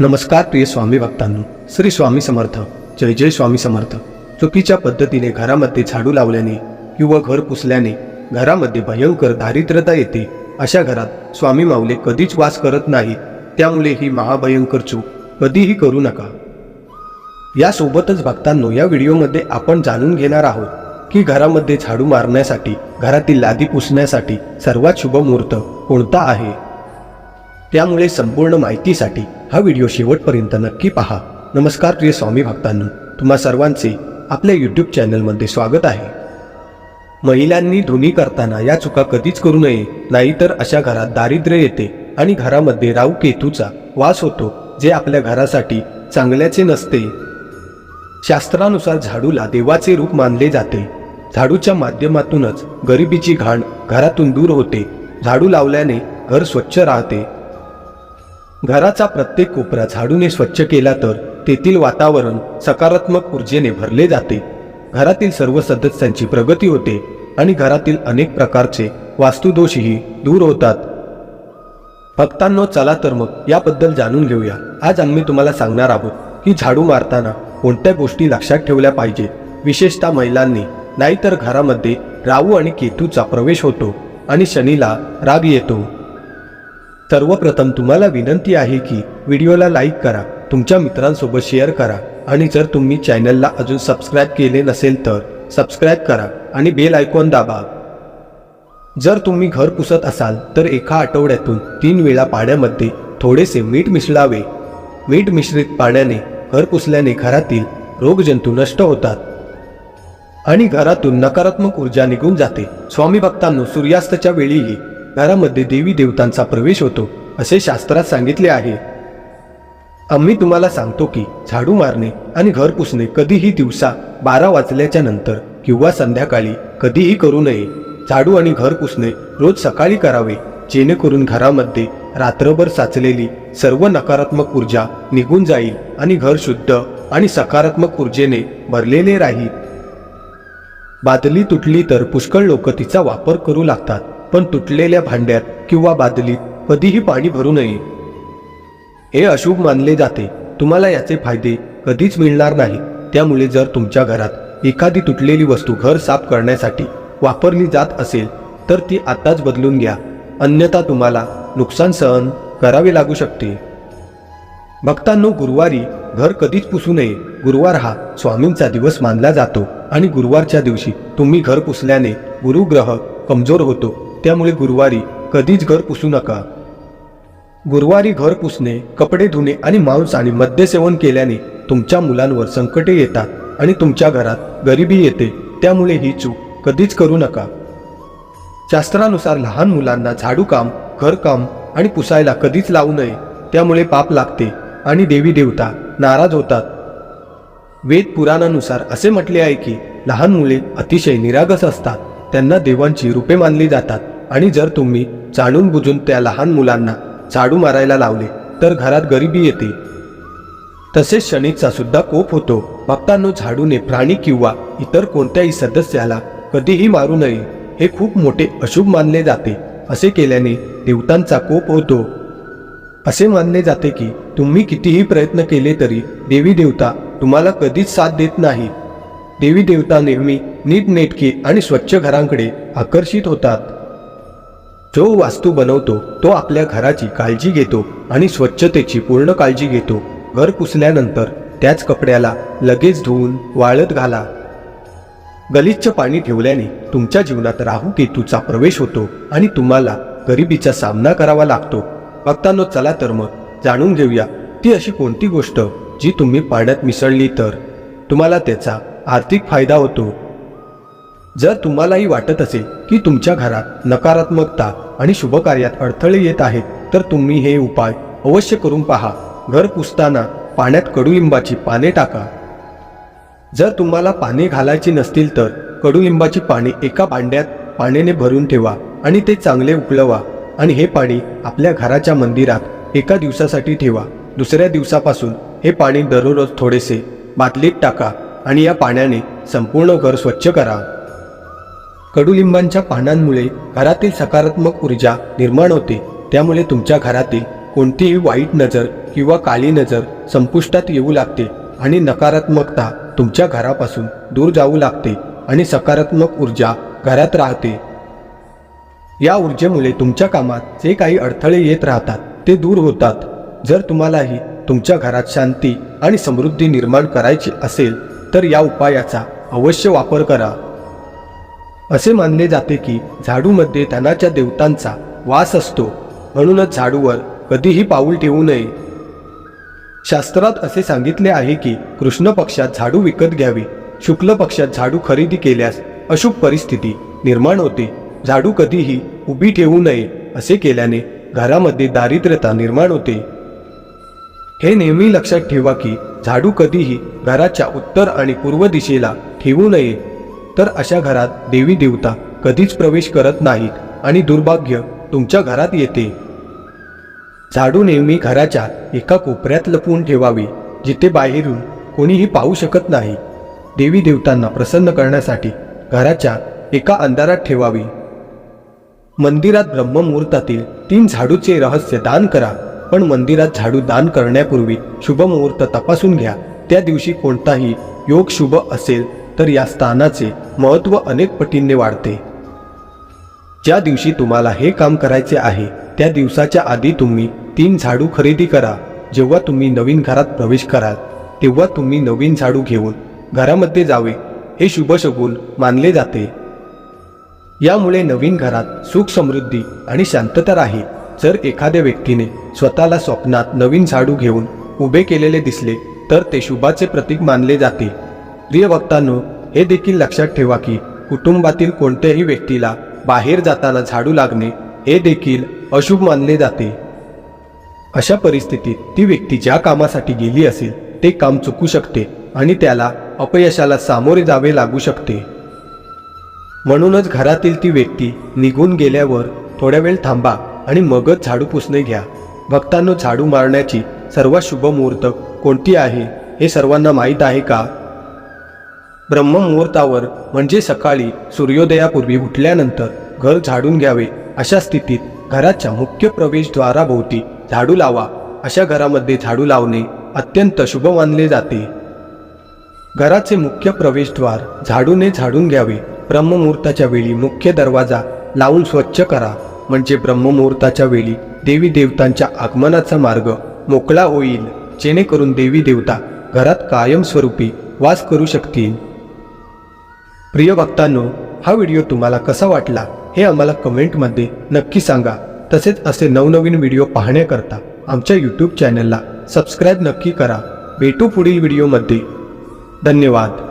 नमस्कार प्रिय स्वामी भक्तांनो श्री स्वामी समर्थ जय जय स्वामी समर्थ. चुकीच्या पद्धतीने घरामध्ये झाडू लावल्याने किंवा घर पुसल्याने घरामध्ये भयंकर दारिद्र्यता येते. अशा घरात स्वामी माऊले कधीच वास करत नाही त्यामुळे ही महाभयंकर चूक कधीही करू नका. यासोबतच भक्तांनो या व्हिडिओमध्ये आपण जाणून घेणार आहोत की घरामध्ये झाडू मारण्यासाठी घरातील लादी पुसण्यासाठी सर्वात शुभ मुहूर्त कोणता आहे? त्यामुळे संपूर्ण माहितीसाठी हा व्हिडिओ शेवटपर्यंत नक्की पहा. नमस्कार प्रिय स्वामी भक्तांनो तुम्हा सर्वांचे आपल्या यूट्यूब चॅनलमध्ये स्वागत आहे. महिलांनी धुनी करताना या चुका कधीच करू नये नाहीतर अशा घरात दारिद्र्य येते आणि घरामध्ये राहू केतूचा वास होतो जे आपल्या घरासाठी चांगल्याचे नसते. शास्त्रानुसार झाडूला देवाचे रूप मानले जाते. झाडूच्या माध्यमातूनच गरिबीची घाण घरातून दूर होते. झाडू लावल्याने घर स्वच्छ राहते. घराचा प्रत्येक कोपरा झाडूने स्वच्छ केला तर तेथील वातावरण सकारात्मक ऊर्जेने भरले जाते. घरातील सर्व सदस्यांची प्रगती होते आणि घरातील अनेक प्रकारचे वास्तुदोषही दूर होतात. भक्तांनो चला तर मग याबद्दल जाणून घेऊया. आज आम्ही तुम्हाला सांगणार आहोत की झाडू मारताना कोणत्या गोष्टी लक्षात ठेवल्या पाहिजेत. विशेषतः महिलांनी नाहीतर घरामध्ये राहू आणि केतूचा प्रवेश होतो आणि शनीला राग येतो. सर्वप्रथम तुम्हाला विनंती आहे की व्हिडिओला लाईक करा तुमच्या मित्रांसोबत शेअर करा आणि जर तुम्ही चॅनलला अजून सबस्क्राईब केले नसेल तर सबस्क्राईब करा आणि बेल आयकॉन दाबा. जर तुम्ही घर पुसत असाल तर एका आठवड्यातून तीन वेळा पाण्यामध्ये थोडेसे मीठ मिसळावे. मीठ मिश्रित पाण्याने घर पुसल्याने घरातील रोगजंतू नष्ट होतात आणि घरातून नकारात्मक ऊर्जा निघून जाते. स्वामी भक्तांनो सूर्यास्ताच्या वेळीही घरामध्ये देवी देवतांचा प्रवेश होतो असे शास्त्रात सांगितले आहे. आम्ही तुम्हाला सांगतो की झाडू मारणे आणि घर पुसणे कधीही दिवसा बारा वाजल्याच्या नंतर किंवा संध्याकाळी कधीही करू नये. झाडू आणि घर पुसणे रोज सकाळी करावे जेणेकरून घरामध्ये रात्रभर साचलेली सर्व नकारात्मक ऊर्जा निघून जाईल आणि घर शुद्ध आणि सकारात्मक ऊर्जेने भरलेले राहील. बादली तुटली तर पुष्कळ लोक तिचा वापर करू लागतात. पण तुटलेल्या भांड्यात किंवा बादलीत कधीही पाणी भरू नये. हे अशुभ मानले जाते. तुम्हाला याचे फायदे कधीच मिळणार नाही. त्यामुळे जर तुमच्या घरात एखादी तुटलेली वस्तू घर साफ करण्यासाठी वापरली जात असेल तर ती आत्ताच बदलून घ्या. अन्यथा तुम्हाला नुकसान सहन करावे लागू शकते. भक्तांनो गुरुवारी घर कधीच पुसू नये. गुरुवार हा स्वामींचा दिवस मानला जातो आणि गुरुवारच्या दिवशी तुम्ही घर पुसल्याने गुरुग्रह कमजोर होतो. त्यामुळे गुरुवारी कधीच घर पुसू नका. गुरुवारी घर पुसणे कपडे धुणे आणि मांस आणि मद्यसेवन केल्याने तुमच्या मुलांवर संकटे येतात आणि तुमच्या घरात गरिबी येते. त्यामुळे ही चूक कधीच करू नका. शास्त्रानुसार लहान मुलांना झाडू काम घरकाम आणि पुसायला कधीच लावू नये. त्यामुळे पाप लागते आणि देवी देवता नाराज होतात. वेद पुराणानुसार असे म्हटले आहे की लहान मुले अतिशय निरागस असतात. त्यांना देवांची रूपे मानली जातात. आणि जर तुम्ही जाणून बुजून त्या लहान मुलांना झाडू मारायला लावले तर घरात गरिबी येते. तसेच शनीचा सुद्धा कोप होतो. भक्तांनो झाडूने प्राणी किंवा इतर कोणत्याही सदस्याला कधीही मारू नये हे खूप मोठे अशुभ मानले जाते. असे केल्याने देवतांचा कोप होतो. असे मानले जाते की तुम्ही कितीही प्रयत्न केले तरी देवी देवता तुम्हाला कधीच साथ देत नाही. देवी देवता नेहमी नीटनेटके आणि स्वच्छ घरांकडे आकर्षित होतात. जो वास्तू बनवतो तो आपल्या घराची काळजी घेतो आणि स्वच्छतेची पूर्ण काळजी घेतो. घर पुसल्यानंतर त्याच कपड्याला लगेच धुवून वाळत घाला. गलिच्छ पाणी ठेवल्याने तुमच्या जीवनात राहू केतूचा प्रवेश होतो आणि तुम्हाला गरिबीचा सामना करावा लागतो. भक्तांनो चला तर मग जाणून घेऊया ती अशी कोणती गोष्ट जी तुम्ही पाण्यात मिसळली तर? तुम्हाला त्याचा आर्थिक फायदा होतो. जर तुम्हालाही वाटत असेल की तुमच्या घरात नकारात्मकता आणि शुभकार्यात अडथळे येत आहेत तर तुम्ही हे उपाय अवश्य करून पहा. घर पुसताना पाण्यात कडुलिंबाची पाने टाका. जर तुम्हाला पाने घालायची नसतील तर कडुलिंबाची पाने एका भांड्यात पाण्याने भरून ठेवा आणि ते चांगले उकळवा आणि हे पाणी आपल्या घराच्या मंदिरात एका दिवसासाठी ठेवा. दुसऱ्या दिवसापासून हे पाणी दररोज थोडेसे बाटलीत टाका आणि या पाण्याने संपूर्ण घर स्वच्छ करा. कडुलिंबांच्या पानांमुळे घरातील सकारात्मक ऊर्जा निर्माण होते. त्यामुळे तुमच्या घरातील कोणतीही वाईट नजर किंवा काळी नजर संपुष्टात येऊ लागते आणि नकारात्मकता तुमच्या घरापासून दूर जाऊ लागते आणि सकारात्मक ऊर्जा घरात राहते. या ऊर्जेमुळे तुमच्या कामात जे काही अडथळे येत राहतात ते दूर होतात. जर तुम्हालाही तुमच्या घरात शांती आणि समृद्धी निर्माण करायची असेल तर या उपायाचा अवश्य वापर करा. असे मानले जाते की झाडूमध्ये धनाच्या देवतांचा वास असतो. म्हणूनच झाडूवर कधीही पाऊल ठेवू नये. शास्त्रात असे सांगितले आहे की कृष्ण पक्षात झाडू विकत घ्यावी. शुक्ल पक्षात झाडू खरेदी केल्यास अशुभ परिस्थिती निर्माण होते. झाडू कधीही उभी ठेवू नये असे केल्याने घरामध्ये दारिद्र्यता निर्माण होते. हे नेहमी लक्षात ठेवा की झाडू कधीही घराच्या उत्तर आणि पूर्व दिशेला ठेवू नये. तर अशा घरात देवी देवता कधीच प्रवेश करत नाहीत आणि दुर्भाग्य तुमच्या घरात येते. झाडू नेहमी घराच्या एका कोपऱ्यात लपवून ठेवावी जिथे बाहेरून कोणीही पाहू शकत नाही. देवी देवतांना प्रसन्न करण्यासाठी घराच्या एका अंधारात ठेवावी. मंदिरात ब्रह्ममुहूर्तातील तीन झाडूचे रहस्य दान करा पण मंदिरात झाडू दान करण्यापूर्वी शुभ मुहूर्त तपासून घ्या. त्या दिवशी कोणताही योग शुभ असेल तर या स्थानाचे महत्त्व अनेक पटींनी वाढते. ज्या दिवशी तुम्हाला हे काम करायचे आहे त्या दिवसाच्या आधी तुम्ही तीन झाडू खरेदी करा. जेव्हा तुम्ही नवीन घरात प्रवेश कराल तेव्हा तुम्ही नवीन झाडू घेऊन घरामध्ये जावे हे शुभशगुन मानले जाते. यामुळे नवीन घरात सुख समृद्धी आणि शांतता राहील. जर एखाद्या व्यक्तीने स्वतःला स्वप्नात नवीन झाडू घेऊन उभे केलेले दिसले तर ते शुभाचे प्रतीक मानले जाते. प्रिय भक्तांनो हे देखील लक्षात ठेवा की कुटुंबातील कोणत्याही व्यक्तीला बाहेर जाताना झाडू लागणे हे देखील अशुभ मानले जाते. अशा परिस्थितीत ती व्यक्ती ज्या कामासाठी गेली असेल ते काम चुकू शकते आणि त्याला अपयशाला सामोरे जावे लागू शकते. म्हणूनच घरातील ती व्यक्ती निघून गेल्यावर थोड्या वेळ थांबा आणि मगच झाडू पुसणे घ्या. भक्तांनो झाडू मारण्याची सर्वात शुभ मुहूर्त कोणती आहे हे सर्वांना माहीत आहे का? ब्रह्ममुहूर्तावर म्हणजे सकाळी सूर्योदयापूर्वी उठल्यानंतर घर झाडून घ्यावे अशा स्थितीत घराच्या मुख्य प्रवेशद्वाराभोवती झाडू लावा. अशा घरामध्ये झाडू लावणे अत्यंत शुभ मानले जाते. घराचे मुख्य प्रवेशद्वार झाडूने झाडून घ्यावे. ब्रह्ममुहूर्ताच्या वेळी मुख्य दरवाजा लावून स्वच्छ करा. म्हणजे ब्रह्ममुहूर्ताच्या वेळी देवी देवतांच्या आगमनाचा मार्ग मोकळा होईल. जेणेकरून देवी देवता घरात कायमस्वरूपी वास करू शकतील. प्रिय भक्तांनो हा व्हिडिओ तुम्हाला कसा वाटला हे आम्हाला कमेंटमध्ये नक्की सांगा. तसेच असे नवनवीन व्हिडिओ पाहण्याकरता आमच्या यूट्यूब चॅनलला सबस्क्राईब नक्की करा. भेटू पुढील व्हिडिओमध्ये. धन्यवाद.